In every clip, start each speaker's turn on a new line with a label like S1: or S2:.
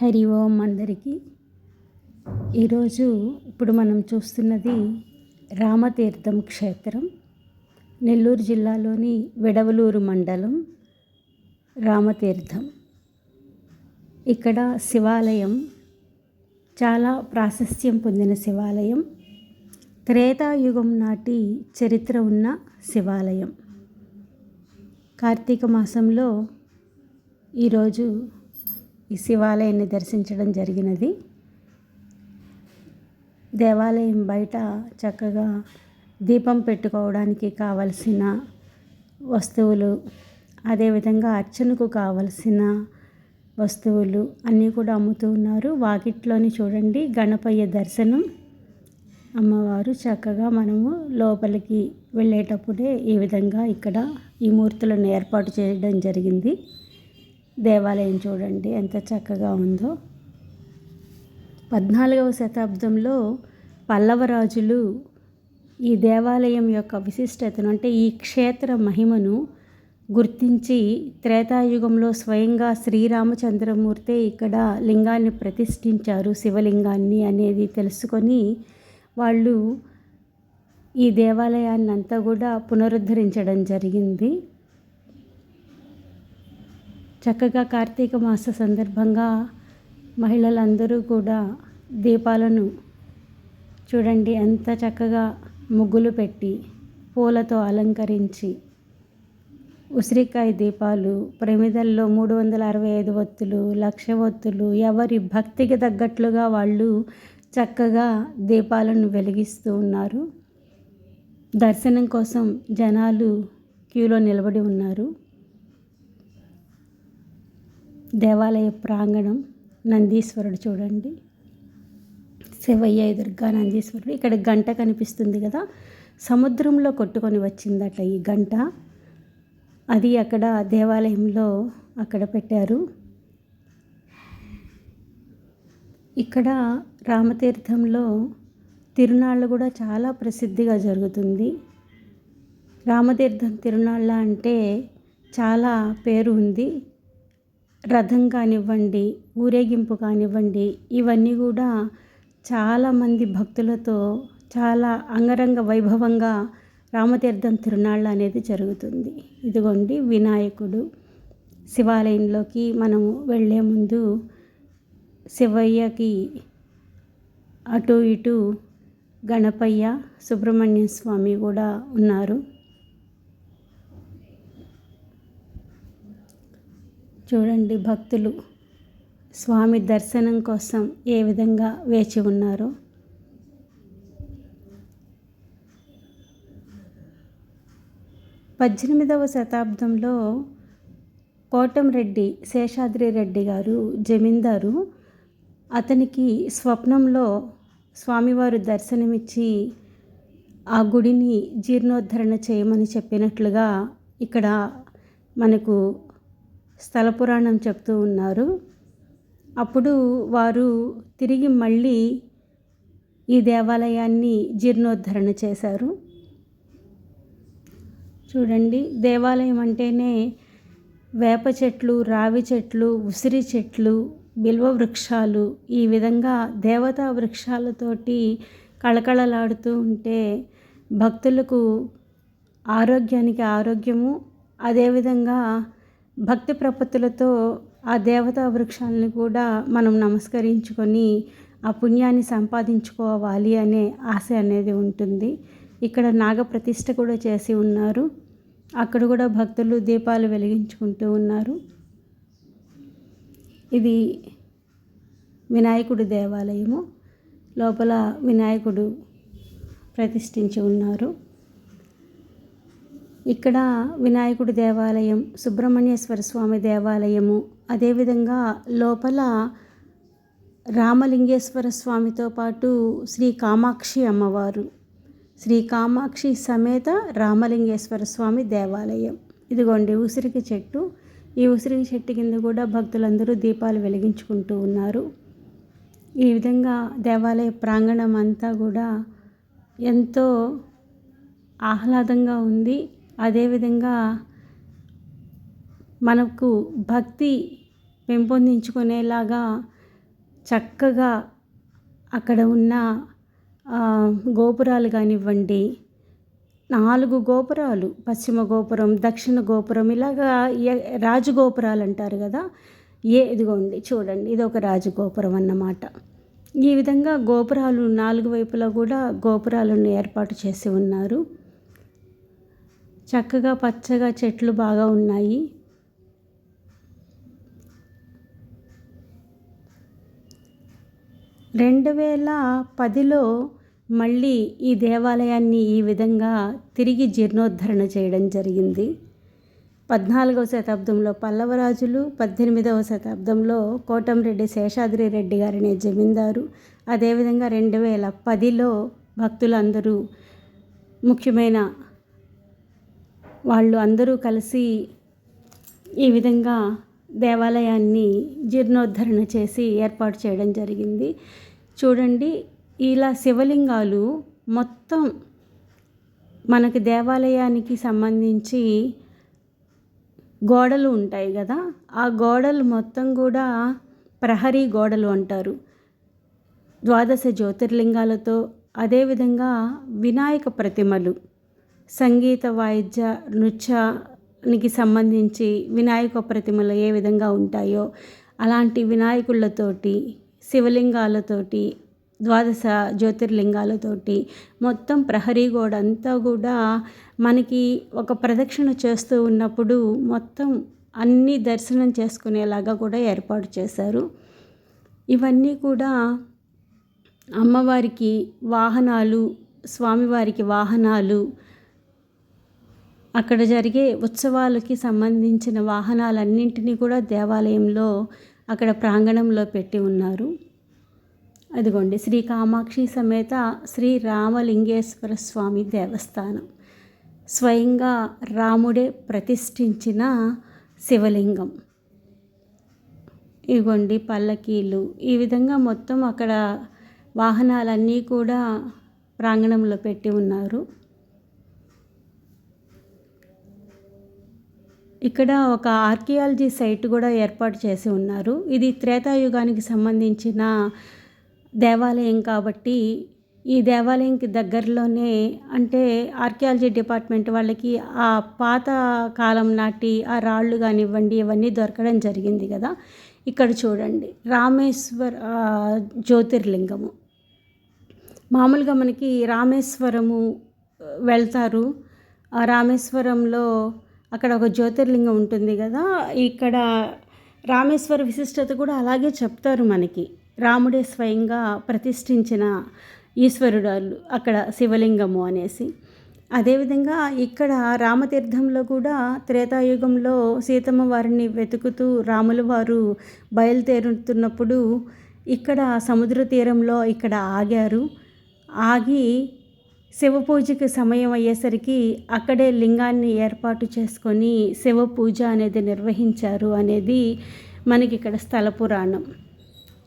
S1: హరి ఓం అందరికీ. ఈరోజు ఇప్పుడు మనం చూస్తున్నది రామతీర్థం క్షేత్రం నెల్లూరు జిల్లాలోని విడవలూరు మండలం రామతీర్థం. ఇక్కడ శివాలయం చాలా ప్రాశస్త్యం పొందిన శివాలయం త్రేతాయుగం నాటి చరిత్ర ఉన్న శివాలయం. కార్తీక మాసంలో ఈరోజు ఈ శివాలయాన్ని దర్శించడం జరిగినది. దేవాలయం బయట చక్కగా దీపం పెట్టుకోవడానికి కావలసిన వస్తువులు అదేవిధంగా అర్చనకు కావలసిన వస్తువులు అన్నీ కూడా అమ్ముతూ ఉన్నారు. వాకిట్లోని చూడండి గణపయ్య దర్శనం. అమ్మవారు చక్కగా మనము లోపలికి వెళ్ళేటప్పుడే ఈ విధంగా ఇక్కడ ఈ మూర్తులను ఏర్పాటు చేయడం జరిగింది. దేవాలయం చూడండి ఎంత చక్కగా ఉందో. పద్నాలుగవ శతాబ్దంలో పల్లవరాజులు ఈ దేవాలయం యొక్క విశిష్టతను అంటే ఈ క్షేత్ర మహిమను గుర్తించి త్రేతాయుగంలో స్వయంగా శ్రీరామచంద్రమూర్తే ఇక్కడ లింగాన్ని ప్రతిష్ఠించారు శివలింగాన్ని అనేది తెలుసుకొని వాళ్ళు ఈ దేవాలయాన్ని అంతా కూడా పునరుద్ధరించడం జరిగింది. చక్కగా కార్తీక మాస సందర్భంగా మహిళలందరూ కూడా దీపాలను చూడండి ఎంత చక్కగా ముగ్గులు పెట్టి పూలతో అలంకరించి ఉసిరికాయ దీపాలు ప్రమిదల్లో మూడు వందల అరవై ఐదు ఒత్తులు లక్ష ఒత్తులు ఎవరి భక్తికి తగ్గట్లుగా వాళ్ళు చక్కగా దీపాలను వెలిగిస్తూ ఉన్నారు. దర్శనం కోసం జనాలు క్యూలో నిలబడి ఉన్నారు. దేవాలయ ప్రాంగణం నందీశ్వరుడు చూడండి. శివయ్య దుర్గా నందీశ్వరుడు. ఇక్కడ గంట కనిపిస్తుంది కదా. సముద్రంలో కొట్టుకొని వచ్చిందట ఈ గంట. అది అక్కడ దేవాలయంలో అక్కడ పెట్టారు. ఇక్కడ రామతీర్థంలో తిరునాళ్ళు కూడా చాలా ప్రసిద్ధిగా జరుగుతుంది. రామతీర్థం తిరునాళ్ళ అంటే చాలా పేరు ఉంది. రథం కానివ్వండి ఊరేగింపు కానివ్వండి ఇవన్నీ కూడా చాలామంది భక్తులతో చాలా అంగరంగ వైభవంగా రామతీర్థం తిరునాళ్ళ అనేది జరుగుతుంది. ఇదిగోండి వినాయకుడు. శివాలయంలోకి మనము వెళ్ళే ముందు శివయ్యకి అటు ఇటు గణపయ్య సుబ్రహ్మణ్య స్వామి కూడా ఉన్నారు. చూడండి భక్తులు స్వామి దర్శనం కోసం ఏ విధంగా వేచి ఉన్నారో. పద్దెనిమిదవ శతాబ్దంలో కోటంరెడ్డి శేషాద్రి రెడ్డి గారు జమీందారు. అతనికి స్వప్నంలో స్వామివారు దర్శనమిచ్చి ఆ గుడిని జీర్ణోద్ధరణ చేయమని చెప్పినట్లుగా ఇక్కడ మనకు స్థల పురాణం చెప్తూ ఉన్నారు. అప్పుడు వారు తిరిగి మళ్ళీ ఈ దేవాలయాన్ని జీర్ణోద్ధరణ చేశారు. చూడండి దేవాలయం అంటేనే వేప చెట్లు రావి చెట్లు ఉసిరి చెట్లు బిల్వ వృక్షాలు. ఈ విధంగా దేవతా వృక్షాలతోటి కళకళలాడుతూ ఉంటే భక్తులకు ఆరోగ్యానికి ఆరోగ్యము అదేవిధంగా భక్తి ప్రపత్తులతో ఆ దేవతా వృక్షాలను కూడా మనం నమస్కరించుకొని ఆ పుణ్యాన్ని సంపాదించుకోవాలి అనే ఆశ అనేది ఉంటుంది. ఇక్కడ నాగప్రతిష్ఠ కూడా చేసి ఉన్నారు. అక్కడ కూడా భక్తులు దీపాలు వెలిగించుకుంటూ ఉన్నారు. ఇది వినాయకుడి దేవాలయము. లోపల వినాయకుడు ప్రతిష్ఠించి ఉన్నారు. ఇక్కడ వినాయకుడి దేవాలయం సుబ్రహ్మణ్యేశ్వర స్వామి దేవాలయము అదేవిధంగా లోపల రామలింగేశ్వర స్వామితో పాటు శ్రీ కామాక్షి అమ్మవారు. శ్రీ కామాక్షి సమేత రామలింగేశ్వర స్వామి దేవాలయం. ఇదిగోండి ఉసిరికి చెట్టు. ఈ ఉసిరికి చెట్టు కింద కూడా భక్తులందరూ దీపాలు వెలిగించుకుంటూ ఉన్నారు. ఈ విధంగా దేవాలయ ప్రాంగణం అంతా కూడా ఎంతో ఆహ్లాదంగా ఉంది. అదేవిధంగా మనకు భక్తి పెంపొందించుకునేలాగా చక్కగా అక్కడ ఉన్న గోపురాలు కానివ్వండి నాలుగు గోపురాలు పశ్చిమ గోపురం దక్షిణ గోపురం ఇలాగా రాజగోపురాలు అంటారు కదా ఏ ఇదిగోండి చూడండి ఇది ఒక రాజగోపురం అన్నమాట. ఈ విధంగా గోపురాలు నాలుగు వైపులా కూడా గోపురాలను ఏర్పాటు చేసి ఉన్నారు. చక్కగా పచ్చగా చెట్లు బాగా ఉన్నాయి. రెండు వేల పదిలో మళ్ళీ ఈ దేవాలయాన్ని ఈ విధంగా తిరిగి జీర్ణోద్ధరణ చేయడం జరిగింది. పద్నాలుగవ శతాబ్దంలో పల్లవరాజులు పద్దెనిమిదవ శతాబ్దంలో కోటంరెడ్డి శేషాద్రి రెడ్డి గారనే జమీందారు. అదేవిధంగా రెండు వేల పదిలో భక్తులందరూ ముఖ్యమైన వాళ్ళు అందరూ కలిసి ఈ విధంగా దేవాలయాన్ని జీర్ణోద్ధరణ చేసి ఏర్పాటు చేయడం జరిగింది. చూడండి ఇలా శివలింగాలు మొత్తం మనకి దేవాలయానికి సంబంధించి గోడలు ఉంటాయి కదా ఆ గోడలు మొత్తం కూడా ప్రహరీ గోడలు అంటారు. ద్వాదశ జ్యోతిర్లింగాలతో అదేవిధంగా వినాయక ప్రతిమలు. సంగీత వాయిద్య నృత్యానికి సంబంధించి వినాయక ప్రతిమలు ఏ విధంగా ఉంటాయో అలాంటి వినాయకులతోటి శివలింగాలతోటి ద్వాదశ జ్యోతిర్లింగాలతోటి మొత్తం ప్రహరీ గోడ అంతా కూడా మనకి ఒక ప్రదక్షిణ చేస్తూ ఉన్నప్పుడు మొత్తం అన్ని దర్శనం చేసుకునేలాగా కూడా ఏర్పాటు చేశారు. ఇవన్నీ కూడా అమ్మవారికి వాహనాలు స్వామివారికి వాహనాలు అక్కడ జరిగే ఉత్సవాలకి సంబంధించిన వాహనాలన్నింటినీ కూడా దేవాలయంలో అక్కడ ప్రాంగణంలో పెట్టి ఉన్నారు. అదిగోండి శ్రీ కామాక్షి సమేత శ్రీ రామలింగేశ్వర స్వామి దేవస్థానం. స్వయంగా రాముడే ప్రతిష్ఠించిన శివలింగం. ఇదిగోండి పల్లకీలు. ఈ విధంగా మొత్తం అక్కడ వాహనాలన్నీ కూడా ప్రాంగణంలో పెట్టి ఉన్నారు. ఇక్కడ ఒక ఆర్కియాలజీ సైట్ కూడా ఏర్పాటు చేసి ఉన్నారు. ఇది త్రేతాయుగానికి సంబంధించిన దేవాలయం కాబట్టి ఈ దేవాలయంకి దగ్గరలోనే అంటే ఆర్కియాలజీ డిపార్ట్మెంట్ వాళ్ళకి ఆ పాత కాలం నాటి ఆ రాళ్ళు కానివ్వండి ఇవన్నీ దొరకడం జరిగింది కదా. ఇక్కడ చూడండి రామేశ్వర జ్యోతిర్లింగము. మామూలుగా మనకి రామేశ్వరము వెళ్తారు. ఆ రామేశ్వరంలో అక్కడ ఒక జ్యోతిర్లింగం ఉంటుంది కదా ఇక్కడ రామేశ్వర విశిష్టత కూడా అలాగే చెప్తారు మనకి. రాముడే స్వయంగా ప్రతిష్ఠించిన ఈశ్వరుడు అక్కడ శివలింగము అనేసి. అదేవిధంగా ఇక్కడ రామతీర్థంలో కూడా త్రేతాయుగంలో సీతమ్మ వారిని వెతుకుతూ రాముల వారు బయలుదేరుతున్నప్పుడు ఇక్కడ సముద్ర తీరంలో ఇక్కడ ఆగారు. ఆగి శివపూజకి సమయం అయ్యేసరికి అక్కడే లింగాన్ని ఏర్పాటు చేసుకొని శివ పూజ అనేది నిర్వహించారు అనేది మనకి ఇక్కడ స్థల పురాణం.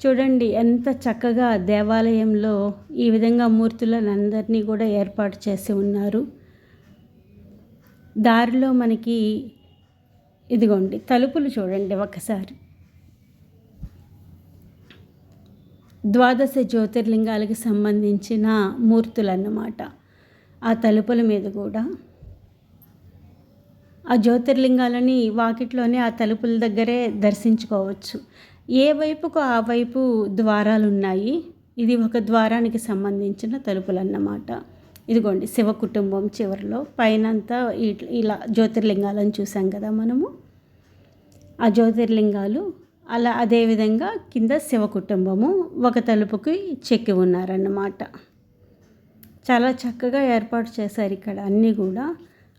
S1: చూడండి ఎంత చక్కగా దేవాలయంలో ఈ విధంగా మూర్తులను అందరినీ కూడా ఏర్పాటు చేసి ఉన్నారు. దారిలో మనకి ఇదిగోండి తలుపులు చూడండి ఒకసారి. ద్వాదశ జ్యోతిర్లింగాలకు సంబంధించిన మూర్తులన్నమాట. ఆ తలుపుల మీద కూడా. ఆ జ్యోతిర్లింగాలని వాకిట్లోనే ఆ తలుపుల దగ్గరే దర్శించుకోవచ్చు. ఏ వైపుకు ఆ వైపు ద్వారాలు ఉన్నాయి ఇది ఒక ద్వారానికి సంబంధించిన తలుపులు అన్నమాట ఇదిగోండి శివ కుటుంబం చివరిలో. పైనంతా ఇలా జ్యోతిర్లింగాలను చూసాం కదా మనము. ఆ జ్యోతిర్లింగాలు అలా అదేవిధంగా కింద శివ కుటుంబము ఒక తలుపుకి చెక్కి ఉన్నారన్నమాట. చాలా చక్కగా ఏర్పాటు చేశారు ఇక్కడ అన్నీ కూడా.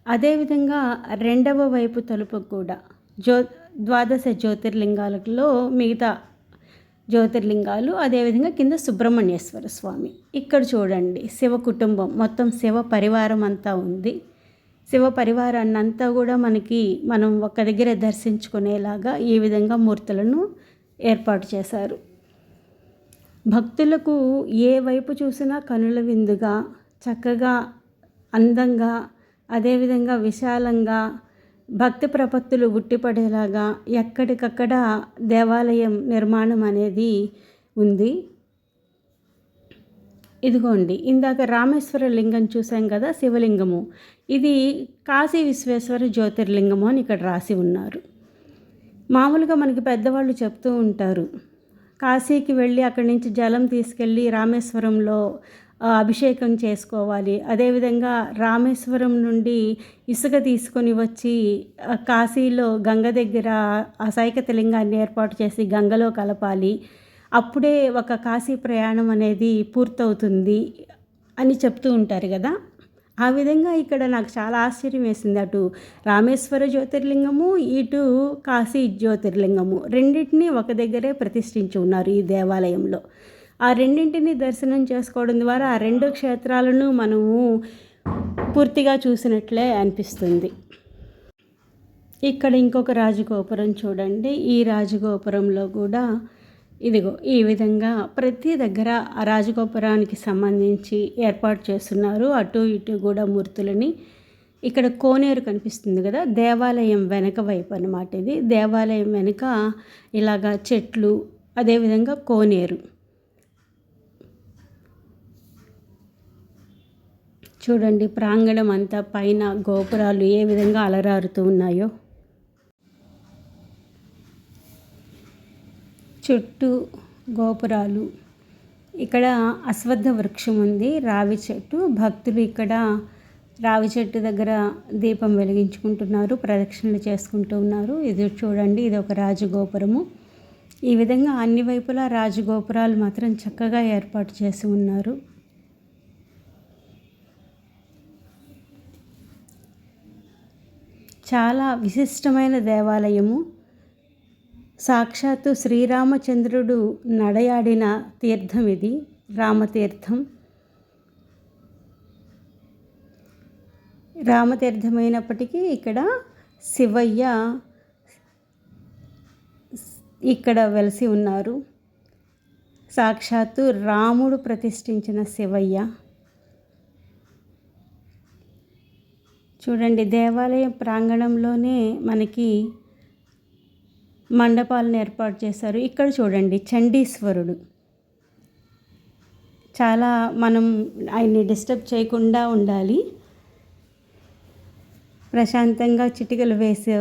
S1: అదేవిధంగా రెండవ వైపు తలుపుకు కూడా జ్యో ద్వాదశ జ్యోతిర్లింగాలలో మిగతా జ్యోతిర్లింగాలు అదేవిధంగా కింద సుబ్రహ్మణ్యేశ్వర స్వామి. ఇక్కడ చూడండి శివ కుటుంబం మొత్తం శివ పరివారం అంతా ఉంది. శివ పరివారాన్ని అంతా కూడా మనకి మనం ఒక్క దగ్గర దర్శించుకునేలాగా ఈ విధంగా మూర్తులను ఏర్పాటు చేశారు. భక్తులకు ఏ వైపు చూసినా కనుల విందుగా చక్కగా అందంగా అదేవిధంగా విశాలంగా భక్తి ప్రపత్తులు ఉట్టిపడేలాగా ఎక్కడికక్కడ దేవాలయం నిర్మాణం అనేది ఉంది. ఇదిగోండి ఇందాక రామేశ్వర లింగం చూసాం కదా శివలింగము. ఇది కాశీ విశ్వేశ్వర జ్యోతిర్లింగము అని ఇక్కడ రాసి ఉన్నారు. మామూలుగా మనకి పెద్దవాళ్ళు చెప్తూ ఉంటారు కాశీకి వెళ్ళి అక్కడి నుంచి జలం తీసుకెళ్ళి రామేశ్వరంలో అభిషేకం చేసుకోవాలి. అదేవిధంగా రామేశ్వరం నుండి ఇసుక తీసుకొని వచ్చి కాశీలో గంగ దగ్గర ఆ లింగాన్ని ఏర్పాటు చేసి గంగలో కలపాలి. అప్పుడే ఒక కాశీ ప్రయాణం అనేది పూర్తవుతుంది అని చెప్తూ ఉంటారు కదా. ఆ విధంగా ఇక్కడ నాకు చాలా ఆశ్చర్యం వేసింది. అటు రామేశ్వర జ్యోతిర్లింగము ఇటు కాశీ జ్యోతిర్లింగము. రెండింటినీ ఒక దగ్గరే ప్రతిష్ఠించి ఉన్నారు ఈ దేవాలయంలో. ఆ రెండింటిని దర్శనం చేసుకోవడం ద్వారా ఆ రెండు క్షేత్రాలను మనము పూర్తిగా చూసినట్లే అనిపిస్తుంది. ఇక్కడ ఇంకొక రాజగోపురం చూడండి. ఈ రాజగోపురంలో కూడా ఇదిగో ఈ విధంగా ప్రతి దగ్గర రాజగోపురానికి సంబంధించి ఏర్పాటు చేస్తున్నారు అటు ఇటు కూడా మూర్తులని. ఇక్కడ కోనేరు కనిపిస్తుంది కదా దేవాలయం వెనక వైపు అనమాట ఇది. దేవాలయం వెనుక ఇలాగా చెట్లు అదేవిధంగా కోనేరు. చూడండి ప్రాంగణం అంతా పైన గోపురాలు ఏ విధంగా అలరారుతూ ఉన్నాయో. చుట్టూ గోపురాలు. ఇక్కడ అశ్వత్థ వృక్షం ఉంది రావి చెట్టు. భక్తులు ఇక్కడ రావి చెట్టు దగ్గర దీపం వెలిగించుకుంటున్నారు ప్రదక్షిణలు చేసుకుంటూ ఉన్నారు. ఇది చూడండి ఇది ఒక రాజగోపురము. ఈ విధంగా అన్ని వైపులా రాజగోపురాలు మాత్రం చక్కగా ఏర్పాటు చేసి ఉన్నారు. చాలా విశిష్టమైన దేవాలయము. సాక్షాత్తు శ్రీరామచంద్రుడు నడయాడిన తీర్థం ఇది రామతీర్థం. రామతీర్థమైనప్పటికీ ఇక్కడ శివయ్య ఇక్కడ వెలిసి ఉన్నారు. సాక్షాత్తు రాముడు ప్రతిష్ఠించిన శివయ్య. చూడండి దేవాలయ ప్రాంగణంలోనే మనకి మండపాలను ఏర్పాటు చేశారు. ఇక్కడ చూడండి చండీశ్వరుడు. చాలా మనం ఆయన్ని డిస్టర్బ్ చేయకుండా ఉండాలి. ప్రశాంతంగా చిటికలు వేసి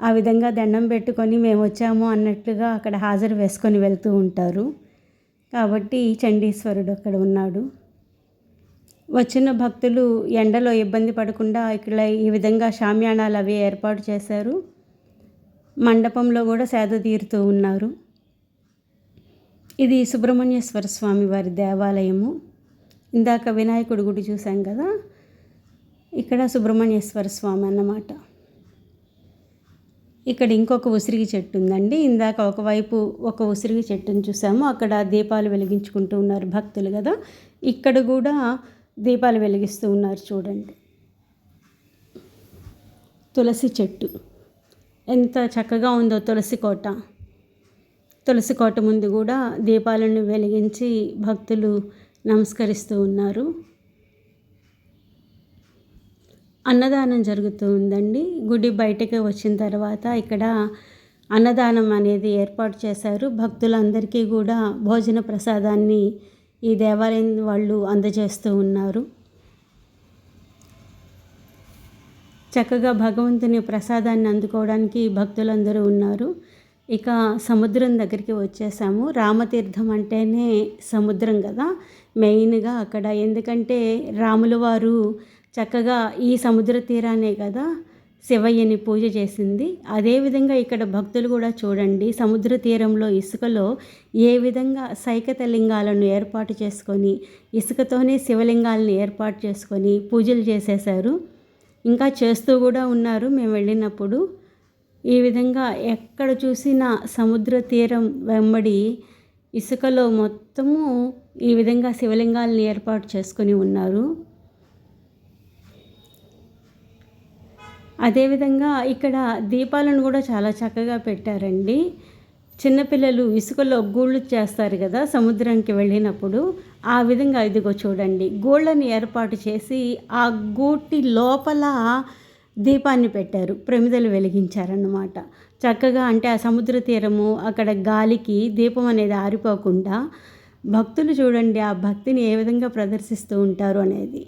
S1: ఆ విధంగా దండం పెట్టుకొని మేము వచ్చాము అన్నట్లుగా అక్కడ హాజరు వేసుకొని వెళ్తూ ఉంటారు. కాబట్టి చండీశ్వరుడు అక్కడ ఉన్నాడు. వచ్చిన భక్తులు ఎండలో ఇబ్బంది పడకుండా ఇక్కడ ఈ విధంగా షామ్యాణాలు అవి ఏర్పాటు చేశారు. మండపంలో కూడా సేద తీరుతూ ఉన్నారు. ఇది సుబ్రహ్మణ్యేశ్వర స్వామి వారి దేవాలయము. ఇందాక వినాయకుడి గుడి చూసాం కదా? ఇక్కడ సుబ్రహ్మణ్యేశ్వర స్వామి అన్నమాట. ఇక్కడ ఇంకొక ఉసిరిగి చెట్టు ఉందండి. ఇందాక ఒకవైపు ఒక ఉసిరిగి చెట్టును చూసాము అక్కడ దీపాలు వెలిగించుకుంటూ ఉన్నారు భక్తులు కదా? ఇక్కడ కూడా దీపాలు వెలిగిస్తూ ఉన్నారు చూడండి. తులసి చెట్టు. ఎంత చక్కగా ఉందో తులసి కోట. తులసి కోట ముందు కూడా దీపాలను వెలిగించి భక్తులు నమస్కరిస్తూ ఉన్నారు. అన్నదానం జరుగుతూ ఉందండి. గుడి బయటకు వచ్చిన తర్వాత ఇక్కడ అన్నదానం అనేది ఏర్పాటు చేశారు. భక్తులందరికీ కూడా భోజన ప్రసాదాన్ని ఈ దేవాలయం వాళ్ళు అందజేస్తూ ఉన్నారు. చక్కగా భగవంతుని ప్రసాదాన్ని అందుకోవడానికి భక్తులందరూ ఉన్నారు. ఇక సముద్రం దగ్గరికి వచ్చేసాము. రామతీర్థం అంటేనే సముద్రం కదా మెయిన్గా అక్కడ. ఎందుకంటే రాముల వారు చక్కగా ఈ సముద్ర తీరానే కదా శివయ్యని పూజ చేసింది. అదేవిధంగా ఇక్కడ భక్తులు కూడా చూడండి సముద్ర తీరంలో ఇసుకలో ఏ విధంగా సైకత లింగాలను ఏర్పాటు చేసుకొని ఇసుకతోనే శివలింగాలను ఏర్పాటు చేసుకొని పూజలు చేసేశారు. ఇంకా చేస్తూ కూడా ఉన్నారు. మేము వెళ్ళినప్పుడు ఈ విధంగా ఎక్కడ చూసినా సముద్ర తీరం వెంబడి ఇసుకలో మొత్తము ఈ విధంగా శివలింగాలను ఏర్పాటు చేసుకొని ఉన్నారు. అదేవిధంగా ఇక్కడ దీపాలను కూడా చాలా చక్కగా పెట్టారండి. చిన్నపిల్లలు ఇసుకలో గూళ్ళు చేస్తారు కదా సముద్రానికి వెళ్ళినప్పుడు ఆ విధంగా ఇదిగో చూడండి. గోళ్ళని ఏర్పాటు చేసి ఆ గూటి లోపల దీపాన్ని పెట్టారు. ప్రమిదలు వెలిగించారన్నమాట. చక్కగా అంటే ఆ సముద్ర తీరము అక్కడ గాలికి దీపం అనేది ఆరిపోకుండా భక్తులు చూడండి ఆ భక్తిని ఏ విధంగా ప్రదర్శిస్తూ ఉంటారు అనేది.